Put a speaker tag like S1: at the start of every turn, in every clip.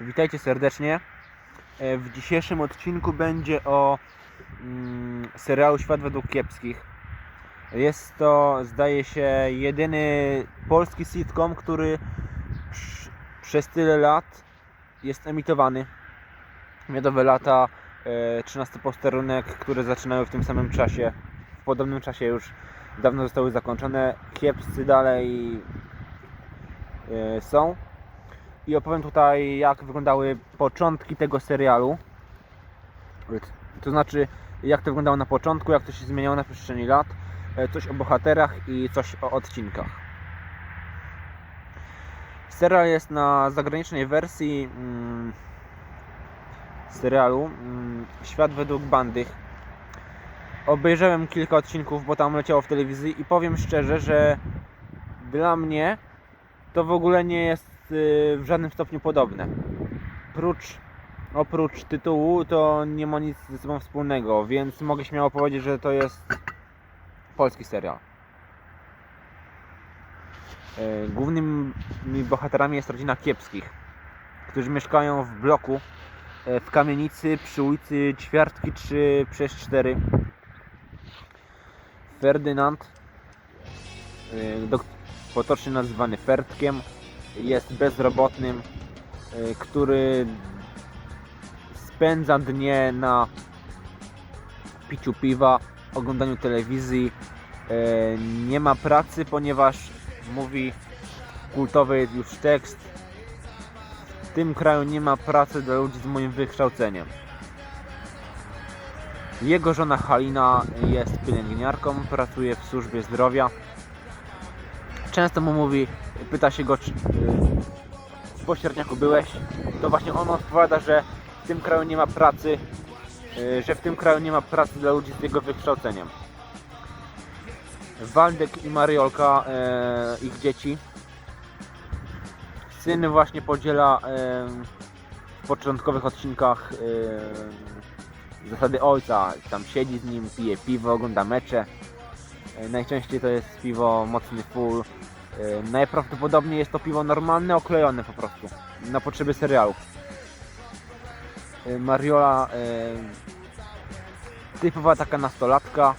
S1: Witajcie serdecznie. E, W dzisiejszym odcinku będzie o mm, serialu Świat według kiepskich. Jest to, zdaje się, jedyny polski sitcom, który przez tyle lat jest emitowany. Miodowe lata, e, 13 posterunek, które zaczynają w tym samym czasie, w podobnym czasie już dawno zostały zakończone. Kiepscy dalej e, są i opowiem tutaj jak wyglądały początki tego serialu. To znaczy jak to wyglądało na początku, jak to się zmieniało na przestrzeni lat, e, coś o bohaterach i coś o odcinkach. Serial jest na zagranicznej wersji mm, serialu mm, Świat według bandych. Obejrzałem kilka odcinków, bo tam leciało w telewizji i powiem szczerze, że dla mnie to w ogóle nie jest w żadnym stopniu podobne. Prócz, oprócz tytułu to nie ma nic ze sobą wspólnego, więc mogę śmiało powiedzieć, że to jest polski serial. Y, Głównymi bohaterami jest rodzina Kiepskich, którzy mieszkają w bloku y, w kamienicy przy ulicy Ćwiartki 3 przez 4. Ferdynand, y, potocznie nazywany Fertkiem, jest bezrobotnym, y, który spędza dnie na piciu piwa, oglądaniu telewizji. Y, Nie ma pracy, ponieważ mówi kultowy już tekst. W tym kraju nie ma pracy dla ludzi z moim wykształceniem. Jego żona Halina jest pielęgniarką, pracuje w służbie zdrowia. Często mu mówi, pyta się go, czy y, w pośredniaku byłeś. To właśnie on odpowiada, że w tym kraju nie ma pracy, y, że w tym kraju nie ma pracy dla ludzi z jego wykształceniem. Waldek i Mariolka, e, ich dzieci. Syn właśnie podziela w początkowych odcinkach zasady ojca. Tam siedzi z nim, pije piwo, ogląda mecze. Najczęściej to jest piwo mocny full. E, Najprawdopodobniej jest to piwo normalne, oklejone po prostu. Na potrzeby serialu. E, Mariola e, typowa taka nastolatka.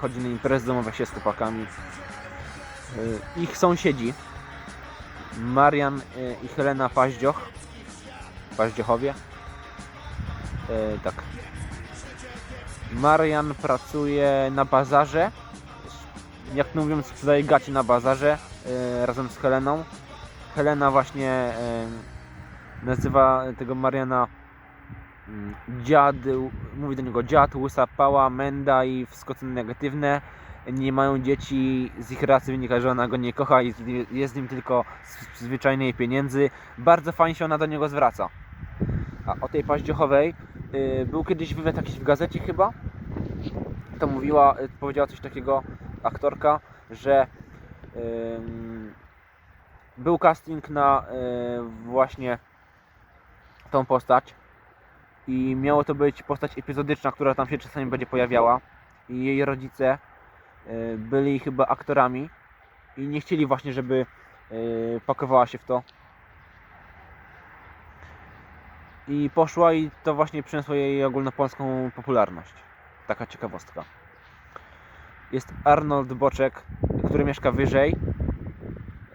S1: Chodzi na imprezy, domawia się z chłopakami. Ich sąsiedzi Marian i Helena Paździoch. Paździochowie. Tak. Marian pracuje na bazarze. Jak to mówiąc, sprzedaje gaci na bazarze e, razem z Heleną. Helena właśnie e, nazywa tego Mariana mm, dziad, mówi do niego dziad, łysa pała, menda i wszystko co negatywne. Nie mają dzieci, z ich racji wynika, że ona go nie kocha i jest z nim tylko z zwyczajnej pieniędzy. Bardzo fajnie się ona do niego zwraca. A o tej paździochowej y, był kiedyś wywiad jakiś w gazecie chyba. To mówiła, powiedziała coś takiego aktorka, że był casting na y, właśnie tą postać i miało to być postać epizodyczna, która tam się czasami będzie pojawiała i jej rodzice y, byli chyba aktorami i nie chcieli właśnie, żeby y, pakowała się w to i poszła i to właśnie przyniosło jej ogólnopolską popularność. Taka ciekawostka. Jest Arnold Boczek, który mieszka wyżej.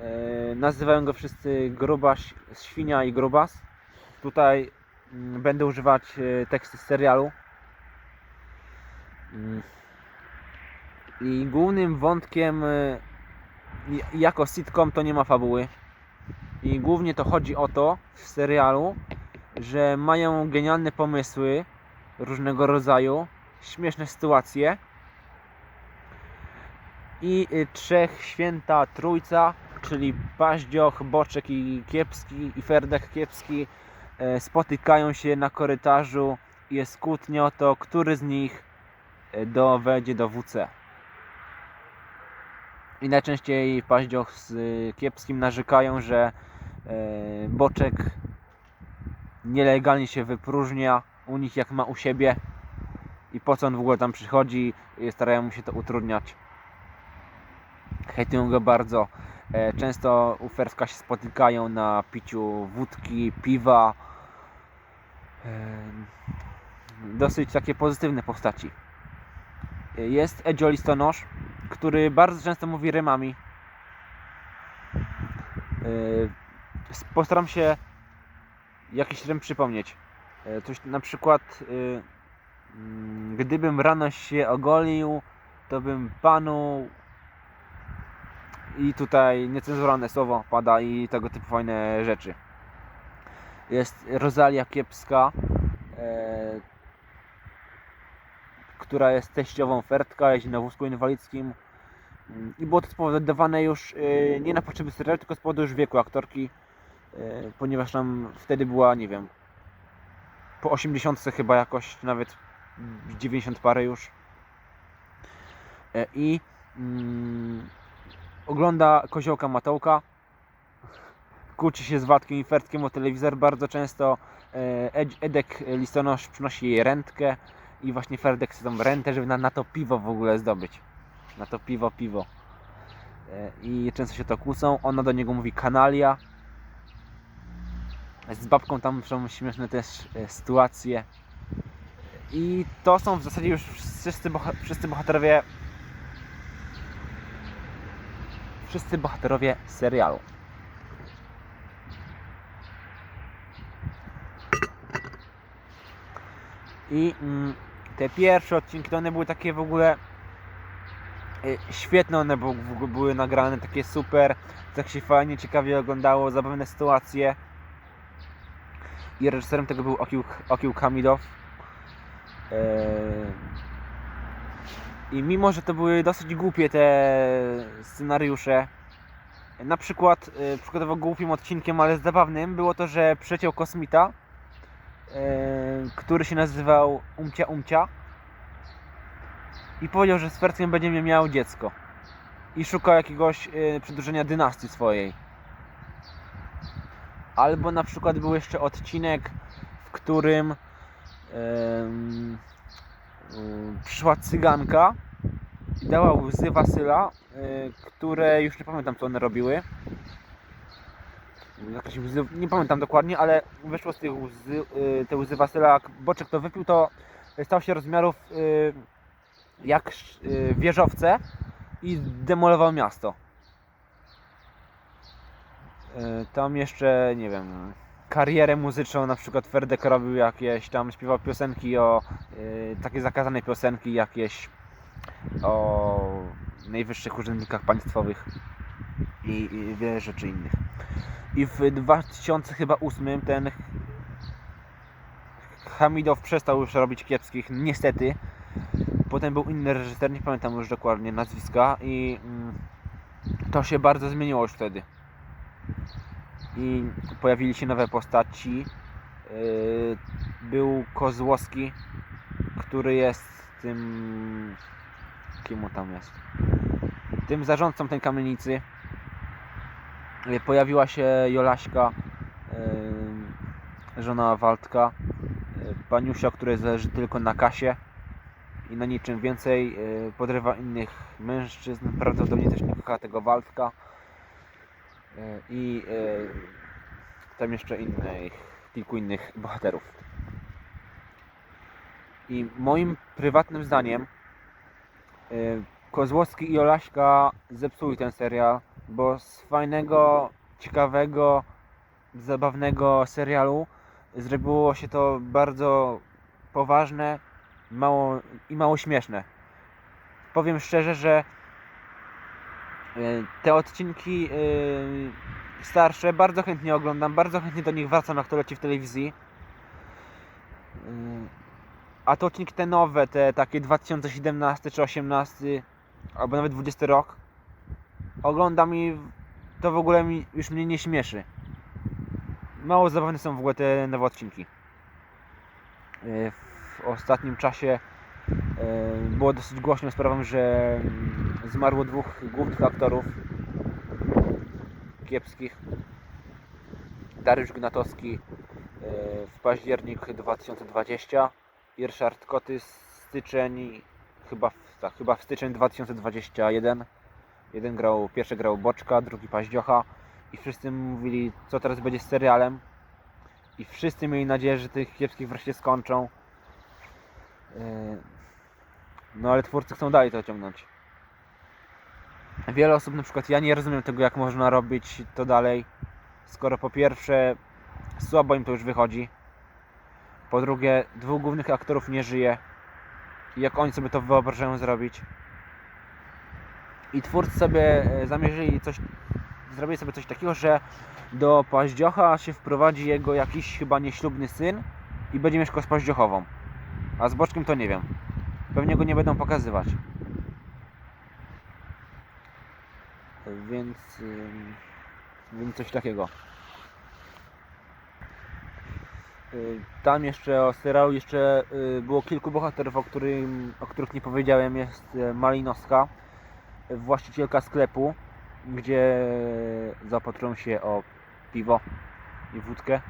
S1: E, nazywają go wszyscy Grubaś, Świnia i Grubas. Tutaj mm, będę używać e, teksty z serialu. Mm. I głównym wątkiem e, jako sitcom to nie ma fabuły. I głównie to chodzi o to w serialu, że mają genialne pomysły różnego rodzaju, śmieszne sytuacje i y, trzech święta trójca, czyli Paździoch, Boczek i Kiepski i Ferdek Kiepski e, spotykają się na korytarzu i jest kłótnia o to, który z nich e, do, wejdzie do WC. I najczęściej Paździoch z y, Kiepskim narzekają, że e, Boczek nielegalnie się wypróżnia u nich jak ma u siebie i po co on w ogóle tam przychodzi starają mu się to utrudniać. Hejtują go bardzo. E, Często u Ferska się spotykają na piciu wódki, piwa. E, Dosyć takie pozytywne postaci. E, Jest Edzio Listonosz, który bardzo często mówi rymami. Postaram się jakiś rym przypomnieć. Coś na przykład, mm, gdybym rano się ogolił, to bym panu i tutaj niecenzuralne słowo pada i tego typu fajne rzeczy. Jest Rosalia Kiepska, e, która jest teściową Fertka, jeździ na wózku inwalidzkim. Mm, I było to spowodowane już e, nie na potrzeby serialu, tylko z powodu już wieku aktorki, e, ponieważ tam wtedy była, nie wiem, po 80 chyba jakoś, nawet 90 parę już. E, I mm, ogląda koziołka Matołka. Kłóci się z Władkiem i Fertkiem o telewizor. Bardzo często e, Ed, Edek Listonosz przynosi jej rentkę i właśnie Ferdek chce tą rentę, żeby na, na to piwo w ogóle zdobyć. Na to piwo, piwo. E, I często się to kłócą. Ona do niego mówi kanalia. Z babką tam są śmieszne też e, sytuacje. I to są w zasadzie już wszyscy, boha- wszyscy bohaterowie. Wszyscy bohaterowie serialu. I mm, te pierwsze odcinki to one były takie w ogóle y, świetne, one ogóle były nagrane, takie super, tak się fajnie, ciekawie oglądało, zabawne sytuacje. I reżyserem tego był Okił, Okił Kamidow. Eee, I mimo, że to były dosyć głupie te scenariusze, na przykład e, przykładowo głupim odcinkiem, ale zabawnym było to, że przeciął kosmita, e, który się nazywał Umcia Umcia i powiedział, że z Ferckiem będzie miał dziecko i szukał jakiegoś e, przedłużenia dynastii swojej. Albo na przykład był jeszcze odcinek, w którym przyszła cyganka i dała łzy Wasyla, y, które już nie pamiętam co one robiły. Jakieś łzy, nie pamiętam dokładnie, ale wyszło z tych łzy, y, te łzy Wasyla, Boczek to wypił, to stał się rozmiarów y, jak y, wieżowce i demolował miasto. Y, Tam jeszcze, nie wiem, karierę muzyczną, na przykład Ferdek robił jakieś, tam śpiewał piosenki o, y, takie zakazane piosenki jakieś o najwyższych urzędnikach państwowych i, i wiele rzeczy innych. I w 2008 ten Hamidow przestał już robić kiepskich, niestety. Potem był inny reżyser, nie pamiętam już dokładnie nazwiska i mm, to się bardzo zmieniło już wtedy. I pojawili się nowe postaci. Yy, Był Kozłowski, który jest tym... Kim tam jest? Tym zarządcą tej kamienicy. Yy, Pojawiła się Jolaśka, yy, żona Waldka. Paniusia, która zależy tylko na kasie i na niczym więcej. Podrywa innych mężczyzn. Prawdopodobnie też nie kocha tego Waldka. Yy, I yy, tam jeszcze innych, kilku innych bohaterów. I moim prywatnym zdaniem y, Kozłowski i Olaśka zepsuli ten serial, bo z fajnego, ciekawego, zabawnego serialu zrobiło się to bardzo poważne mało, i mało śmieszne. Powiem szczerze, że te odcinki y, starsze bardzo chętnie oglądam, bardzo chętnie do nich wracam, jak to leci w telewizji. Ym, A te odcinki te nowe, te takie 2017 czy 18, albo nawet 20 rok, oglądam i to w ogóle mi, już mnie nie śmieszy. Mało zabawne są w ogóle te nowe odcinki. W ostatnim czasie było dosyć głośną sprawą, że mm, zmarło dwóch głównych aktorów kiepskich. Dariusz Gnatowski e, w październik 2020 i Ryszard Koty styczeń chyba tak, chyba w styczeń 2021 Jeden grał, pierwszy grał Boczka, drugi Paździocha i wszyscy mówili, co teraz będzie z serialem. I wszyscy mieli nadzieję, że tych kiepskich wreszcie skończą. Yy, No ale twórcy chcą dalej to ciągnąć. Wiele osób, na przykład ja nie rozumiem tego, jak można robić to dalej, skoro po pierwsze słabo im to już wychodzi, po drugie dwóch głównych aktorów nie żyje i jak oni sobie to wyobrażają zrobić. I twórcy sobie e, zamierzyli coś, zrobili sobie coś takiego, że do Paździocha się wprowadzi jego jakiś chyba nieślubny syn i będzie mieszkał z Paździochową. A z Boczkiem to nie wiem. Pewnie go nie będą pokazywać. Więc, więc coś takiego. Y, Tam jeszcze o serialu jeszcze y, było kilku bohaterów, o, którym, o których nie powiedziałem. Jest y, Malinowska, właścicielka sklepu, gdzie zaopatrują się o piwo i wódkę.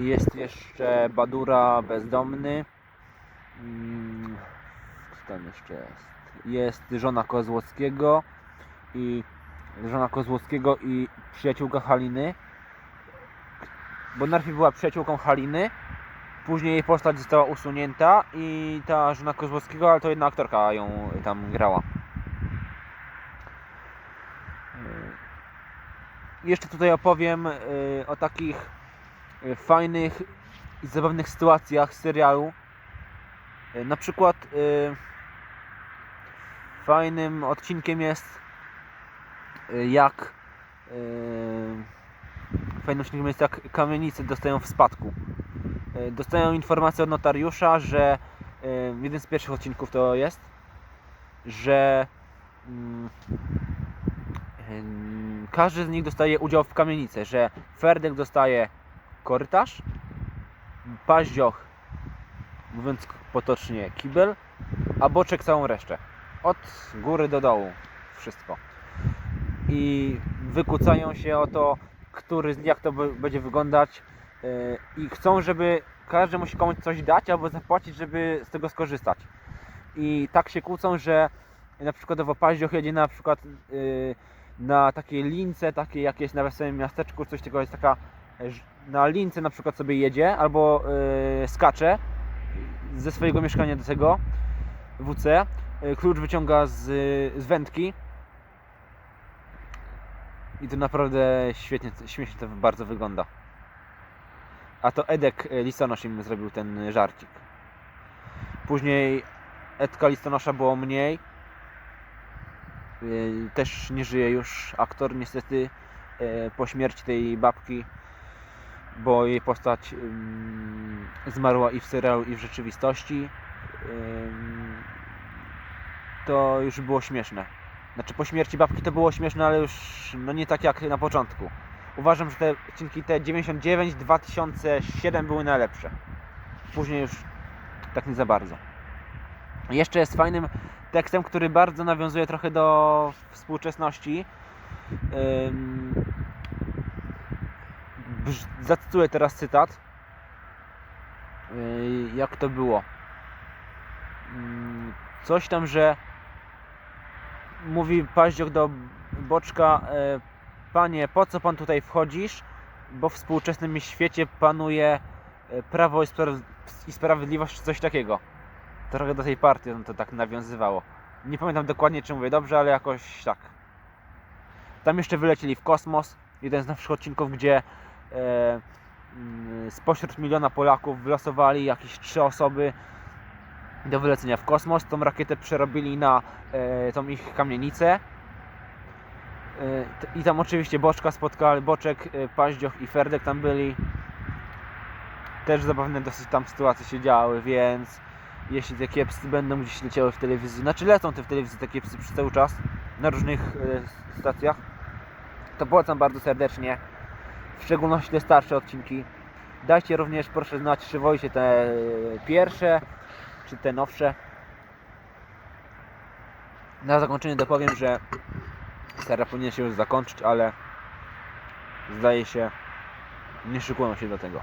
S1: Jest jeszcze Badura bezdomny. Mm, Kto tam jeszcze jest? Jest żona Kozłowskiego i żona Kozłowskiego i przyjaciółka Haliny. Bo najpierw była przyjaciółką Haliny, później jej postać została usunięta i ta żona Kozłowskiego, ale to jedna aktorka ją tam grała. Yy, Jeszcze tutaj opowiem yy, o takich yy, fajnych i zabawnych sytuacjach serialu. Na przykład fajnym odcinkiem jest yy, jak yy, fajnym odcinkiem jest jak kamienice dostają w spadku. Yy, Dostają informację od notariusza, że jeden z pierwszych odcinków to jest, że mm, każdy z nich dostaje udział w kamienicy, że Ferdek dostaje korytarz, Paździoch, mówiąc potocznie, kibel, a Boczek całą resztę. Od góry do dołu. Wszystko. I wykłócają się o to, który jak to będzie wyglądać yy, i chcą, żeby każdy musi komuś coś dać albo zapłacić, żeby z tego skorzystać. I tak się kłócą, że na przykładowo Paździoch jedzie na przykład yy, na takiej lince, takiej jak jest na wesołym miasteczku, coś takiego jest taka, na lince na przykład sobie jedzie, albo yy, skacze ze swojego mieszkania do tego WC, klucz wyciąga z, z wędki i to naprawdę świetnie, śmiesznie to bardzo wygląda. A to Edek e, Listonosz im zrobił ten żarcik. Później Edka Listonosza było mniej, Yy, też nie żyje już aktor niestety po śmierci tej babki, bo jej postać ym, zmarła i w serialu i w rzeczywistości. To już było śmieszne. Znaczy po śmierci babki to było śmieszne, ale już no nie tak jak na początku. Uważam, że te odcinki te 99, 2007 były najlepsze. Później już tak nie za bardzo. Jeszcze jest fajnym tekstem, który bardzo nawiązuje trochę do współczesności. Zacytuję teraz cytat. Jak to było? Coś tam, że mówi Paździoch do Boczka e, Panie, po co pan tutaj wchodzisz? Bo w współczesnym świecie panuje e, prawo i spraw- i sprawiedliwość, coś takiego trochę do tej partii on to tak nawiązywało. Nie pamiętam dokładnie, czy mówię dobrze, ale jakoś tak. Tam jeszcze wylecieli w kosmos. Jeden z naszych odcinków, gdzie e, mm, spośród miliona Polaków wylosowali jakieś trzy osoby do wylecenia w kosmos. Tą rakietę przerobili na e, tą ich kamienicę. E, I tam oczywiście Boczka spotkali, Boczek, e, Paździoch i Ferdek tam byli. Też zabawne dosyć tam sytuacje się działy, więc jeśli te kiepscy będą gdzieś leciały w telewizji, znaczy lecą te w telewizji te kiepscy przez cały czas na różnych e, stacjach, to polecam bardzo serdecznie, w szczególności te starsze odcinki. Dajcie również proszę znać, czy wolicie te e, pierwsze, czy te nowsze. Na zakończenie dopowiem, że serial powinien się już zakończyć, ale zdaje się, nie szykują się do tego.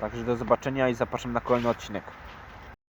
S1: Także do zobaczenia i zapraszam na kolejny odcinek.